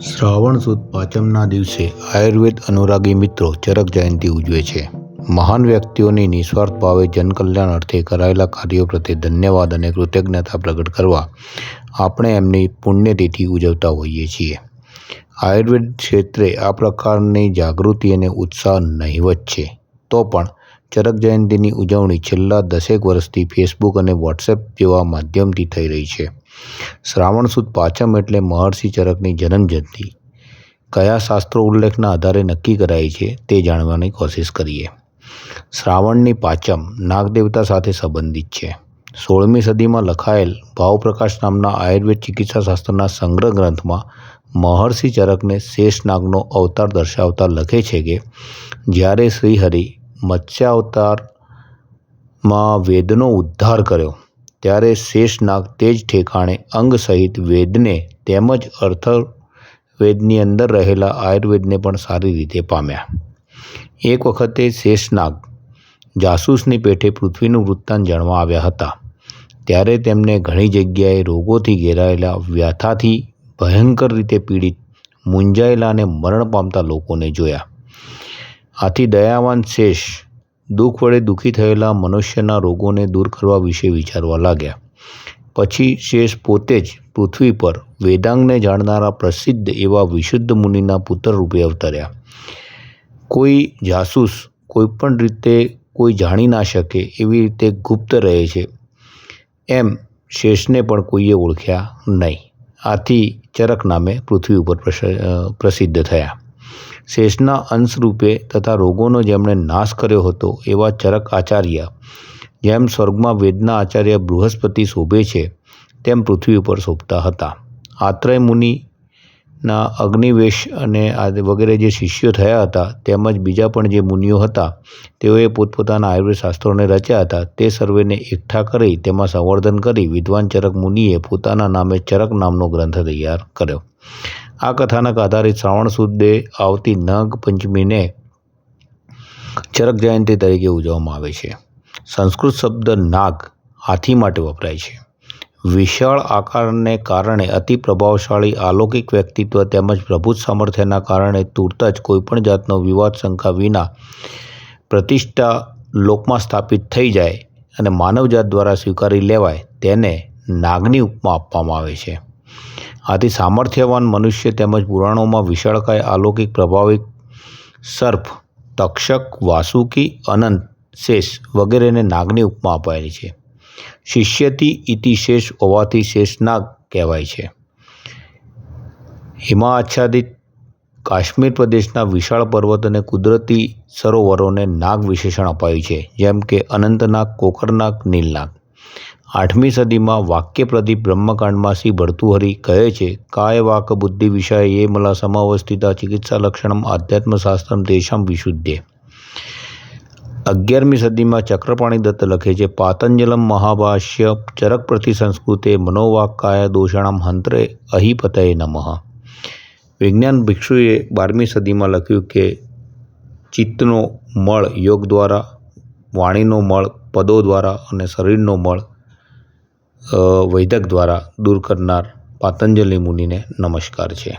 શ્રાવણ સુદ પાંચમના દિવસે આયુર્વેદ અનુરાગી મિત્રો ચરક જયંતિ ઉજવે છે. મહાન વ્યક્તિઓની નિસ્વાર્થ ભાવે જનકલ્યાણ અર્થે કરાયેલા કાર્યો પ્રત્યે ધન્યવાદ અને કૃતજ્ઞતા પ્રગટ કરવા આપણે એમની પુણ્યતિથિ ઉજવતા હોઈએ છીએ. આયુર્વેદ ક્ષેત્રે આ પ્રકારની જાગૃતિ અને ઉત્સાહ નહિવત છે. તો પણ ચરક જયંતિની ઉજવણી છેલ્લા દસેક વર્ષથી ફેસબુક અને વોટ્સએપ જેવા માધ્યમથી થઈ રહી છે. શ્રાવણ સુદ પાંચમ એટલે મહર્ષિ ચરકની જન્મજયંતિ કયા શાસ્ત્રો ઉલ્લેખના આધારે નક્કી કરાઈ છે તે જાણવાની કોશિશ કરીએ. શ્રાવણની પાંચમ નાગદેવતા સાથે સંબંધિત છે. સોળમી સદીમાં લખાયેલ ભાવપ્રકાશ નામના આયુર્વેદ ચિકિત્સા શાસ્ત્રના સંગ્રહ ગ્રંથમાં મહર્ષિ ચરકને શેષનાગનો અવતાર દર્શાવતા લખે છે કે જ્યારે શ્રીહરિ મત્સ્ય અવતારમાં વેદનો ઉદ્ધાર કર્યો. ત્યારે શેષનાગ તે જ ઠેકાણે અંગ સહિત વેદને તેમજ અથર્વવેદની અંદર રહેલા આયુર્વેદને પણ સારી રીતે પામ્યા. એક વખતે શેષનાગ જાસૂસની પેઠે પૃથ્વીનું વૃત્તાંત જાણવા આવ્યા હતા. ત્યારે તેમને ઘણી જગ્યાએ રોગોથી ઘેરાયેલા વ્યથાથી ભયંકર રીતે પીડિત, મૂંઝાયેલા અને મરણ પામતા લોકોને જોયા. આથી દયાવાન શેષ દુઃખ વડે દુઃખી થયેલા મનુષ્યના રોગોને દૂર કરવા વિશે વિચારવા લાગ્યા. પછી શેષ પોતે જ પૃથ્વી પર વેદાંગને જાણનારા પ્રસિદ્ધ એવા વિશુદ્ધ મુનિના પુત્ર રૂપે અવતર્યા. કોઈ જાસૂસ કોઈ પણ રીતે કોઈ જાણી ના શકે એવી રીતે ગુપ્ત રહે છે. એમ શેષને પણ કોઈએ ઓળખ્યા નહીં. આથી ચરક નામે પૃથ્વી ઉપર પ્રસિદ્ધ થયા. શેષના અંશરૂપે તથા રોગોનો જેમણે નાશ કર્યો હતો એવા ચરક આચાર્ય, જેમ સ્વર્ગમાં વેદના આચાર્ય બૃહસ્પતિ શોભે છે, તેમ પૃથ્વી ઉપર શોભતા હતા. આત્રય મુનિના અગ્નિવેશ અને વગેરે જે શિષ્યો થયા હતા, તેમજ બીજા પણ જે મુનિઓ હતા, તેઓએ પોતપોતાના આયુર્વેદ શાસ્ત્રોને રચ્યા હતા. તે સર્વેને એકઠા કરી તેમાં સંવર્ધન કરી વિદ્વાન ચરક મુનિએ પોતાના નામે ચરક નામનો ગ્રંથ તૈયાર કર્યો. આ કથાનક આધારિત શ્રાવણ સુદે આવતી નાગ પંચમીને ચરક જયંતિ તરીકે ઉજવવામાં આવે છે. સંસ્કૃત શબ્દ નાગ હાથી માટે વપરાય છે. વિશાળ આકારને કારણે અતિ પ્રભાવશાળી અલૌકિક વ્યક્તિત્વ તેમજ પ્રભુત સામર્થ્યના કારણે તુરત જ કોઈપણ જાતનો વિવાદ શંકા વિના પ્રતિષ્ઠા લોકમાં સ્થાપિત થઈ જાય અને માનવજાત દ્વારા સ્વીકારી લેવાય તેને નાગની ઉપમા આપવામાં આવે છે. આથી સામર્થ્યવાન મનુષ્ય તેમજ પુરાણોમાં વિશાળકાય અલૌકિક પ્રભાવિક સર્પ, તક્ષક, વાસુકી, અનંત, શેષ વગેરેને નાગની ઉપમા અપાયેલી છે. શિષ્યથી ઇતિ શેષ હોવાથી શેષનાગ કહેવાય છે. હિમાચ્છાદિત કાશ્મીર પ્રદેશના વિશાળ પર્વત અને કુદરતી સરોવરોને નાગ વિશેષણ અપાયું છે, જેમ કે અનંતનાગ, કોકરનાગ, નીલનાગ. આઠમી સદીમાં વાક્યપ્રદીપ બ્રહ્મકાંડમાં શ્રી ભર્તુહરિ કહે છે, કાય વાક બુદ્ધિ વિષય એ મલા સમાવસ્થિતા ચિકિત્સા લક્ષણમ આધ્યાત્મશાસ્ત્રમ તેષામ વિશુદ્ધે. અગિયારમી સદીમાં ચક્રપાણી દત્ત લખે છે, પાતંજલમ મહાભાષ્ય ચરક પ્રતિ સંસ્કૃતે મનોવાક્કાય દોષણામ હંતરે અહિપતય નમઃ. વિજ્ઞાન ભિક્ષુએ બારમી સદીમાં લખ્યું કે, ચિત્તનો મળ યોગ દ્વારા, વાણીનો મળ, પદો દ્વારા અને શરીરનો મળ વૈદક દ્વારા દૂર કરનાર પાતંજલિ મુનિને નમસ્કાર છે.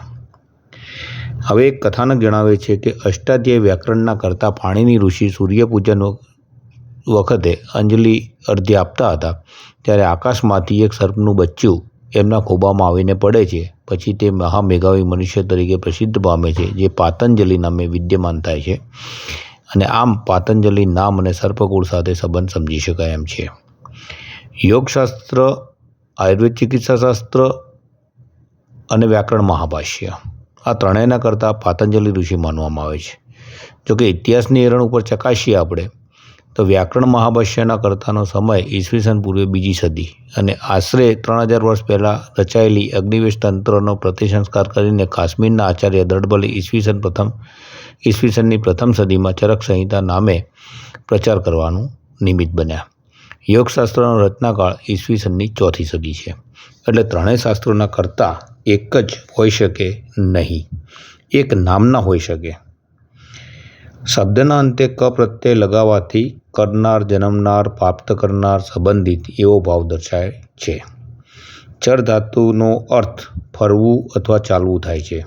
હવે એક કથાનક જણાવે છે કે અષ્ટાધ્યાય વ્યાકરણના કરતાં પાણીની ઋષિ સૂર્યપૂજન વખતે અંજલિ અર્ધ્ય આપતા હતા. ત્યારે આકાશમાંથી એક સર્પનું બચ્ચું એમના ખોબામાં આવીને પડે છે. પછી તે મહામેઘાવી મનુષ્ય તરીકે પ્રસિદ્ધ પામે છે, જે પાતંજલિ નામે વિદ્યમાન થાય છે. અને આમ પાતંજલિ નામ અને સર્પકુળ સાથે સંબંધ સમજી શકાય એમ છે. યોગશાસ્ત્ર, આયુર્વેદ ચિકિત્સાશાસ્ત્ર અને વ્યાકરણ મહાભાષ્ય. આ ત્રણેયના કરતાં પાતંજલિ ઋષિ માનવામાં આવે છે. જોકે ઇતિહાસની એરણ ઉપર ચકાસીએ આપણે, તો વ્યાકરણ મહાભાષ્યના કરતાનો સમય ઈસવીસન પૂર્વે બીજી સદી અને આશરે ત્રણ હજાર વર્ષ પહેલાં રચાયેલી અગ્નિવેશ તંત્રનો પ્રતિસંસ્કાર કરીને કાશ્મીરના આચાર્ય દર્ડબલે ઈસવીસન પ્રથમ, ઈસવીસનની પ્રથમ સદીમાં ચરક સંહિતા નામે પ્રચાર કરવાનું નિમિત્ત બન્યા. યોગશાસ્ત્રનો રચનાકાળ ઈસવીસનની ચોથી સદી છે. એટલે ત્રણેય શાસ્ત્રોના કરતાં એક જ હોઈ શકે નહીં. એક નામના હોઈ શકે. શબ્દના અંતે ક પ્રત્યય લગાવવાથી કરનાર, જન્મનાર, પ્રાપ્ત કરનાર સંબંધિત એવો ભાવ દર્શાય છે. ચર ધાતુનો અર્થ ફરવું અથવા ચાલવું થાય છે.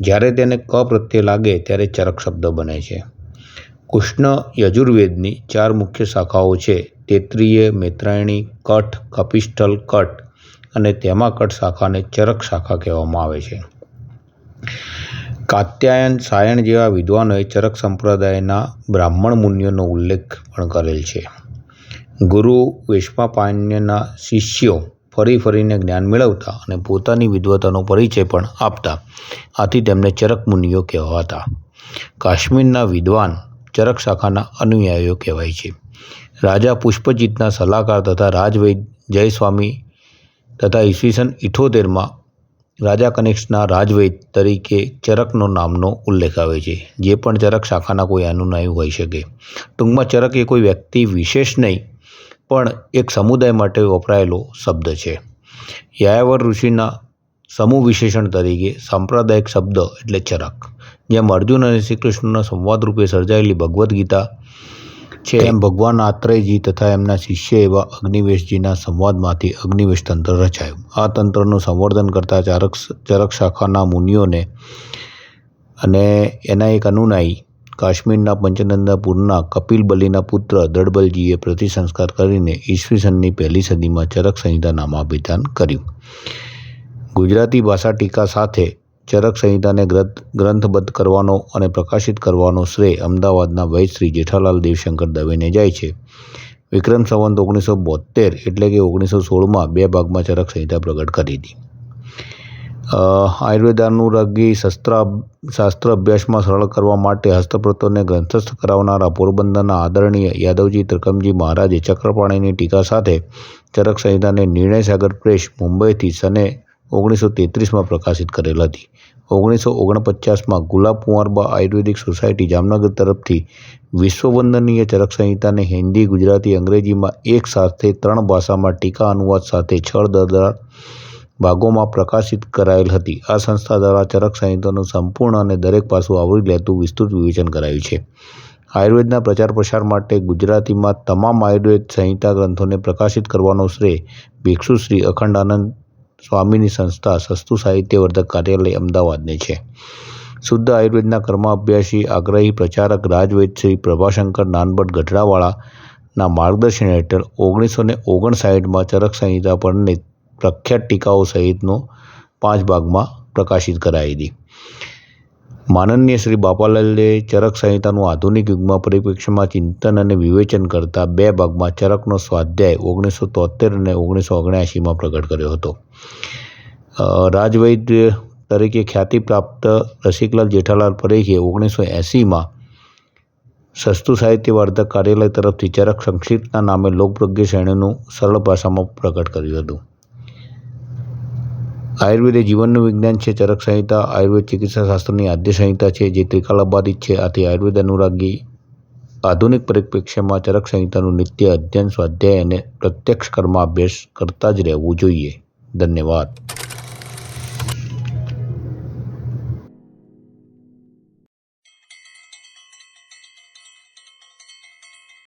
જ્યારે તેને ક પ્રત્યય લાગે ત્યારે ચરક શબ્દ બને છે. કૃષ્ણ યજુર્વેદની ચાર મુખ્ય શાખાઓ છે. તૈત્રીય મૈત્રાયણી કઠ કપિસ્ટલ કટ અને તેમાં કઠ શાખાને ચરક શાખા કહેવામાં આવે છે. કાત્યાયન સાયણ જેવા વિદ્વાનોએ ચરક સંપ્રદાયના બ્રાહ્મણ મુનિઓનો ઉલ્લેખ પણ કરેલ છે. ગુરુ વૈશ્વાપાયનના શિષ્યો ફરી ફરીને જ્ઞાન મેળવતા અને પોતાની વિદ્વતાનો પરિચય પણ આપતા આથી તેમને ચરક મુનિઓ કહેવાતા. કાશ્મીરના વિદ્વાન ચરક શાખાના અનુયાયીઓ કહેવાય છે. રાજા પુષ્પજીતના સલાહકાર તથા રાજવૈદ જયસ્વામી તથા ઈસવીસન ઇઠોતેરમાં રાજા કનિષ્કના રાજવૈદ તરીકે ચરકનો નામનો ઉલ્લેખ આવે છે, જે પણ ચરક શાખાના કોઈ અનુનાયી હોઈ શકે. ટૂંકમાં ચરક એ કોઈ વ્યક્તિ વિશેષ નહીં, પણ એક સમુદાય માટે વપરાયેલો શબ્દ છે. યાયાવર ઋષિના સમૂહ વિશેષણ તરીકે સાંપ્રદાયિક શબ્દ એટલે ચરક, જેમ અર્જુન અને શ્રી કૃષ્ણના સંવાદ રૂપે સર્જાયેલી ભગવદ્ ગીતા છે. એમ ભગવાન આત્રેયજી તથા એમના શિષ્ય એવા અગ્નિવેશજીના સંવાદમાંથી અગ્નિવેશ તંત્ર રચાયું. આ તંત્રનું સંવર્ધન કરતા ચારક ચરક શાખાના મુનિઓને અને એના એક અનુનાયી કાશ્મીરના પંચનંદાપુરના કપિલ બલીના પુત્ર દડબલજીએ પ્રતિસંસ્કાર કરીને ઈસવીસનની પહેલી સદીમાં ચરક સંહિતા નામાભિધાન કર્યું. ગુજરાતી ભાષા ટીકા સાથે ચરક સંહિતાને ગ્રંથ, ગ્રંથબદ્ધ કરવાનો અને પ્રકાશિત કરવાનો શ્રેય અમદાવાદના વૈદ શ્રી જેઠાલાલ દેવશંકર દવેને જાય છે. વિક્રમ સંવંત ઓગણીસો બોતેર એટલે કે ઓગણીસો સોળમાં બે ભાગમાં ચરક સંહિતા પ્રગટ કરી હતી. આયુર્વેદ અનુરાગી શસ્ત્ર શાસ્ત્ર અભ્યાસમાં સરળ કરવા માટે હસ્તપ્રતોને ગ્રંથસ્થ કરાવનારા પોરબંદરના આદરણીય યાદવજી ત્રિકમજી મહારાજે ચક્રપાણીની ટીકા સાથે ચરક સંહિતાને નિર્ણય સાગર પ્રેસ મુંબઈથી સને ઓગણીસો તેત્રીસમાં પ્રકાશિત કરેલ હતી. ઓગણીસો ઓગણપચાસમાં ગુલાબ કુંવરબા આયુર્વેદિક સોસાયટી જામનગર તરફથી વિશ્વવંદનીય ચરક સંહિતાને હિન્દી, ગુજરાતી, અંગ્રેજીમાં એક સાથે ત્રણ ભાષામાં ટીકા અનુવાદ સાથે છ દરદાર ભાગોમાં પ્રકાશિત કરાયેલ હતી. આ સંસ્થા દ્વારા ચરક સંહિતાનું સંપૂર્ણ અને દરેક પાસું આવરી લેતું વિસ્તૃત વિવેચન કરાયું છે. આયુર્વેદના પ્રચાર પ્રસાર માટે ગુજરાતીમાં તમામ આયુર્વેદ સંહિતા ગ્રંથોને પ્રકાશિત કરવાનો શ્રેય ભિક્ષુ શ્રી અખંડાનંદ સ્વામીની સંસ્થા સસ્તુ સાહિત્યવર્ધક કાર્યાલય અમદાવાદને છે. શુદ્ધ આયુર્વેદના કર્માભ્યાસી આગ્રહી પ્રચારક રાજવૈદ શ્રી પ્રભાશંકર નાનબટ ગઢડાવાળાના માર્ગદર્શન હેઠળ ઓગણીસો ને ઓગણસાઠમાં ચરક સંહિતા પરની પ્રખ્યાત ટીકાઓ સહિતનો પાંચ ભાગમાં પ્રકાશિત કરાઈ હતી. માનનીય શ્રી બાપાલાલે ચરક સંહિતાનું આધુનિક યુગમાં પરિપ્રેક્ષ્યમાં ચિંતન અને વિવેચન કરતા બે ભાગમાં ચરકનો સ્વાધ્યાય ઓગણીસો તોતેર અને ઓગણીસો ઓગણ્યાસીમાં પ્રગટ કર્યો હતો. રાજવૈદ્ય તરીકે ખ્યાતિ પ્રાપ્ત રસિકલાલ જેઠાલાલ પરેખે ઓગણીસો એંસીમાં સસ્તુ સાહિત્યવર્ધક કાર્યાલય તરફથી ચરક સંક્ષિપ્તના નામે લોકપ્રજ્ઞ શ્રેણીનું સરળ ભાષામાં પ્રગટ કર્યું હતું. આયુર્વેદ એ જીવનનું વિજ્ઞાન છે, ચરક સંહિતા, આયુર્વેદ ચિકિત્સા શાસ્ત્રની આદ્ય સંહિતા છે, જે ત્રિકાલાબાધિત છે. આથી આયુર્વેદ અનુરાગી આધુનિક પરિપ્રેક્ષ્યમાં ચરક સંહિતાનું નિત્ય અધ્યયન, સ્વાધ્યાય અને પ્રત્યક્ષ કર્માભ્યાસ કરતા જ રહેવું જોઈએ. ધન્યવાદ.